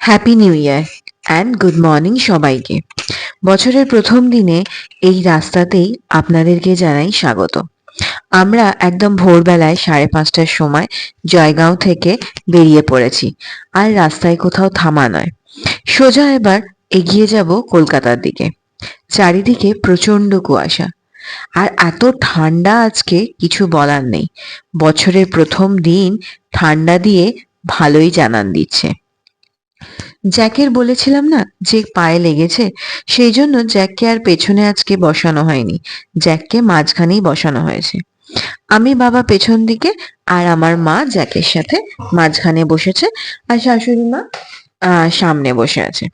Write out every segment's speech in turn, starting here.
Happy new year and good morning সবাইকে। বছরের প্রথম দিনে এই রাস্তাতেই আপনাদেরকে জানাই স্বাগত। আমরা একদম ভোরবেলায় সাড়ে পাঁচটার সময় জয়গাঁও থেকে বেরিয়ে পড়েছি। আর রাস্তায় কোথাও থামা নয়। সোজা এবার এগিয়ে যাব কলকাতার দিকে। চারিদিকে প্রচণ্ড কুয়াশা। আর এত ঠান্ডা আজকে কিছু বলার নেই। বছরের প্রথম দিন ঠান্ডা দিয়ে ভালোই জানান দিচ্ছে। জ্যাকের বলেছিলাম না যে পায়ে লেগেছে? সেই জন্য জ্যাককে আর পেছনে আজকে বসানো হয়নি। জ্যাককে মাঝখানেই বসানো হয়েছে। আমি বাবা পেছন দিকে আর আমার মা জ্যাকের সাথে মাঝখানে বসেছে আর শাশুড়ি মা সামনে বসে আছে।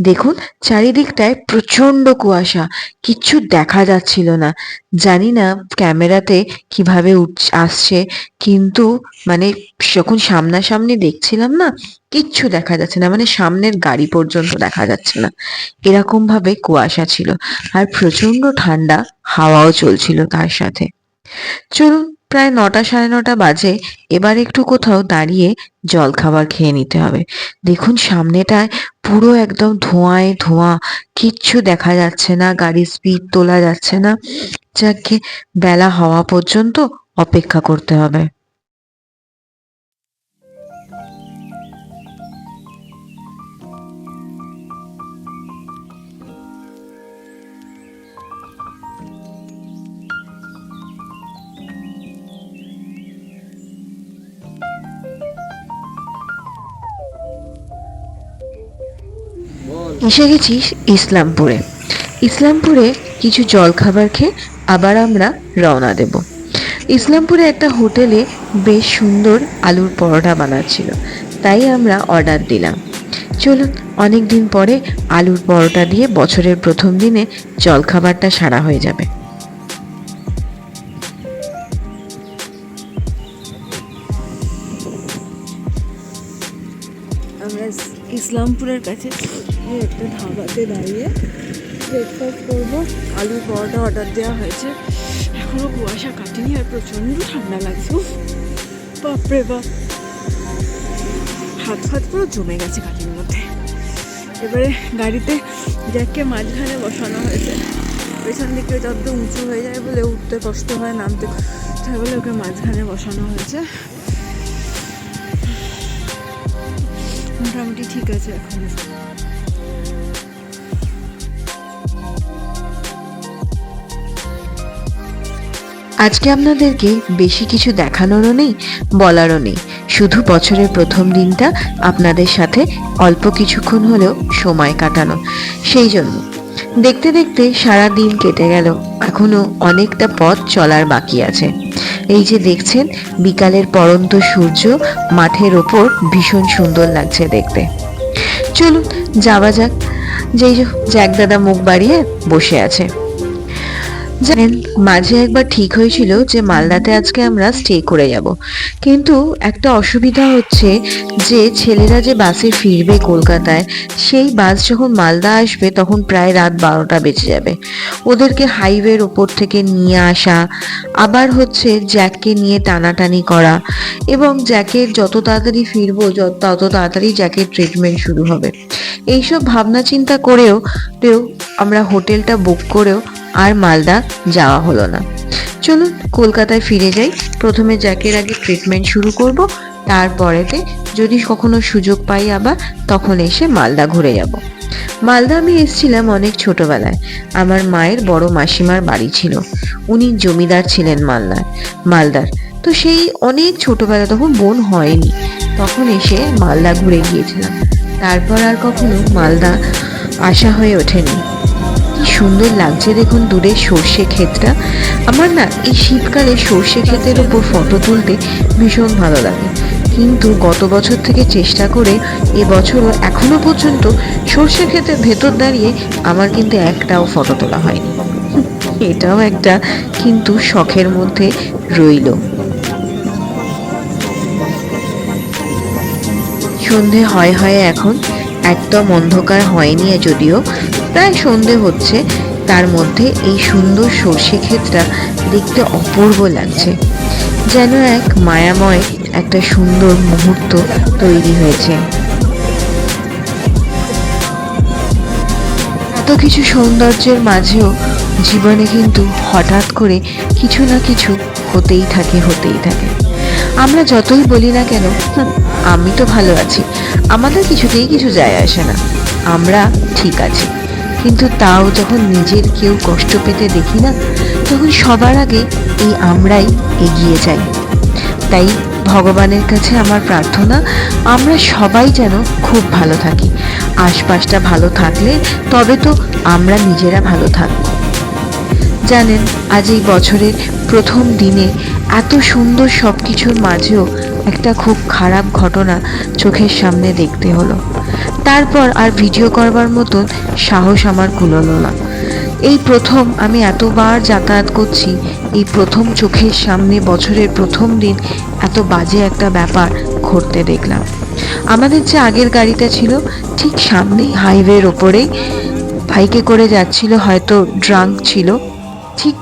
দেখুন, চারিদিকটায় প্রচণ্ড কুয়াশা, কিচ্ছু দেখা যাচ্ছিল না। জানি না ক্যামেরাতে কীভাবে আসছে, কিন্তু মানে যখন সামনাসামনি দেখছিলাম না, কিচ্ছু দেখা যাচ্ছে না মানে সামনের গাড়ি পর্যন্ত দেখা যাচ্ছে না। এরকম ভাবে কুয়াশা ছিল, আর প্রচণ্ড ঠান্ডা হাওয়াও চলছিল তার সাথে। চলুন প্রায় নটা সাড়ে নটা বাজে, এবার একটু কোথাও দাঁড়িয়ে জল খাবার খেয়ে নিতে হবে। দেখুন সামনেটায় পুরো একদম ধোঁয়ায় ধোঁয়া, কিচ্ছু দেখা যাচ্ছে না, গাড়ির স্পিড তোলা যাচ্ছে না। যাকে বেলা হওয়া পর্যন্ত অপেক্ষা করতে হবে। এসে গেছি ইসলামপুরে। ইসলামপুরে কিছু জলখাবার খেয়ে আবার আমরা রওনা দেব। ইসলামপুরে একটা হোটেলে বেশ সুন্দর আলুর পরোটা বানাচ্ছিল, তাই আমরা অর্ডার দিলাম। চলুন, অনেক দিন পরে আলুর পরোটা দিয়ে বছরের প্রথম দিনে জলখাবারটা সারা হয়ে যাবে। আমরা ইসলামপুরের কাছে একটা ধাবাতে দাঁড়িয়ে ব্রেকফাস্ট করব। আলু পরোটা অর্ডার দেওয়া হয়েছে। এখনও কুয়াশা কাটেনি আর প্রচণ্ড ঠান্ডা লাগছে। উফ, বাপরে বাপ। হাত ফাত পুরো জমে গেছে কাঠের মধ্যে। এবারে গাড়িতে জ্যাককে মাঝখানে বসানো হয়েছে। পেছন দিকে যত উঁচু হয়ে যায় বলে উঠতে কষ্ট হয় নামতে তাই বলে ওকে মাঝখানে বসানো হয়েছে। মোটামুটি ঠিক আছে এখন। আজকে আপনাদেরকে বেশি কিছু দেখানোরও নেই, বলারও নেই। শুধু বছরের প্রথম দিনটা আপনাদের সাথে অল্প কিছুক্ষণ হলেও সময় কাটানো। সেই জন্য দেখতে দেখতে সারা দিন কেটে গেল, এখনও অনেকটা পথ চলার বাকি আছে। এই যে দেখছেন, বিকালের পরন্ত সূর্য মাঠের ওপর ভীষণ সুন্দর লাগছে দেখতে। চলুন, যাওয়া যাক। যেই দাদা, মুখ বাড়িয়ে বসে আছে। জানেন, মাঝে একবার ঠিক হয়েছিল যে মালদাতে আজকে আমরা স্টে করে যাব। কিন্তু একটা অসুবিধা হচ্ছে যে ছেলেরা যে বাসে ফিরবে কলকাতায়, সেই বাস যখন মালদা আসবে তখন প্রায় রাত বারোটা বেজে যাবে। ওদেরকে হাইওয়ের ওপর থেকে নিয়ে আসা, আবার হচ্ছে জ্যাককে নিয়ে টানাটানি করা এবং জ্যাকের যত তাড়াতাড়ি ফিরবো তত তাড়াতাড়ি জ্যাকের ট্রিটমেন্ট শুরু হবে। এইসব ভাবনা চিন্তা করেও আমরা হোটেলটা বুক করেও আর মালদা যাওয়া হলো না। চলুন কলকাতায় ফিরে যাই। প্রথমে জ্যাকের আগে ট্রিটমেন্ট শুরু করব। তারপরেতে যদি কখনো সুযোগ পাই আবার, তখন এসে মালদা ঘুরে যাব। মালদা আমি এসেছিলাম অনেক ছোটবেলায়। আমার মায়ের বড় মাসিমার বাড়ি ছিল। উনি জমিদার ছিলেন মালদার। মালদার। তো সেই অনেক ছোটবেলা তখন বোন হয়নি। তখন এসে মালদা ঘুরে গিয়েছিলাম। তারপর আর কখনো মালদা আসা হয়ে ওঠেনি। সুন্দর লাগছে দেখুন দূরে সর্ষে ক্ষেতটা। আমার না এই শীতকালে সর্ষে ক্ষেতের ওপর ফটো তুলতে ভীষণ ভালো লাগে। কিন্তু গত বছর থেকে চেষ্টা করে এবছরও এখনও পর্যন্ত সর্ষে ক্ষেতের ভেতর দাঁড়িয়ে আমার কিন্তু একটাও ফটো তোলা হয়নি। এটাও একটা কিন্তু শখের মধ্যে রইল। সন্ধে হয় হয় এখন, একদম অন্ধকার হয়নি যদিও। প্রায় সন্ধে হচ্ছে। তার মধ্যে এই সুন্দর সর্ষে ক্ষেতটা দেখতে অপূর্ব লাগছে। যেন এক মায়াময় একটা সুন্দর মুহূর্ত তৈরি হয়েছে। এত কিছু সৌন্দর্যের মাঝেও জীবনে কিন্তু হঠাৎ করে কিছু না কিছু হতেই থাকে হতেই থাকে। আমরা যতই বলি না কেন আমি তো ভালো আছি। আমাদের কিছুতেই কিছু যায় আসে না। আমরা ঠিক আছি। কিন্তু তাও যখন নিজের কেউ কষ্ট পেতে দেখি না, তখন সবার আগে এই আমরাই এগিয়ে যাই। তাই ভগবানের কাছে আমার প্রার্থনা, আমরা সবাই যেন খুব ভালো থাকি। আশপাশটা ভালো থাকলে তবে তো আমরা নিজেরা ভালো থাকব। জানেন, আজ এই বছরের প্রথম দিনে এত সুন্দর সব কিছুর মাঝেও একটা খুব খারাপ ঘটনা চোখের সামনে দেখতে হলো। তারপর আর ভিডিও করবার মতন সাহস আমার কুলোলো না। এই প্রথম আমি এতবার যাতায়াত করছি, এই প্রথম চোখের সামনে বছরের প্রথম দিন এত বাজে একটা ব্যাপার ঘটতে দেখলাম। আমাদের যে আগের গাড়িটা ছিল, ঠিক সামনেই হাইওয়ের ওপরেই, বাইকে করে যাচ্ছিল হয়তো ড্রাঙ্ক ছিল ঠিক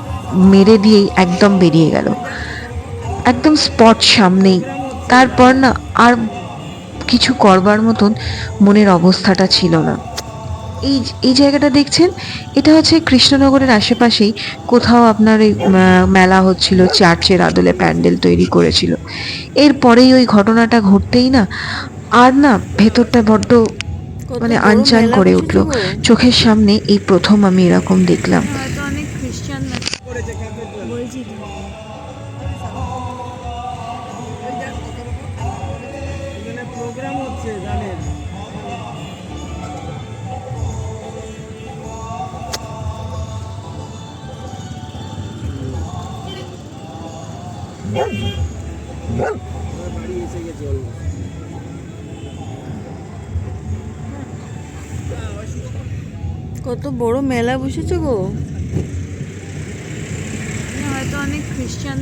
মেরে দিয়েই একদম বেরিয়ে গেল। একদম স্পট সামনেই। তারপর না আর কিছু করবার মতন মনের অবস্থাটা ছিল না। এই এই জায়গাটা দেখছেন? এটা হচ্ছে কৃষ্ণনগরের আশেপাশেই কোথাও আপনার এই মেলা হচ্ছিল চার্চের আদলে প্যান্ডেল তৈরি করেছিল। এরপরেই ওই ঘটনাটা ঘটতেই না আর না ভেতরটা বড্ড মানে আনচান করে উঠল। চোখের সামনে এই প্রথম আমি এরকম দেখলাম। কত বড় মেলা বসেছে গো। হয়তো অনেক খ্রিস্টান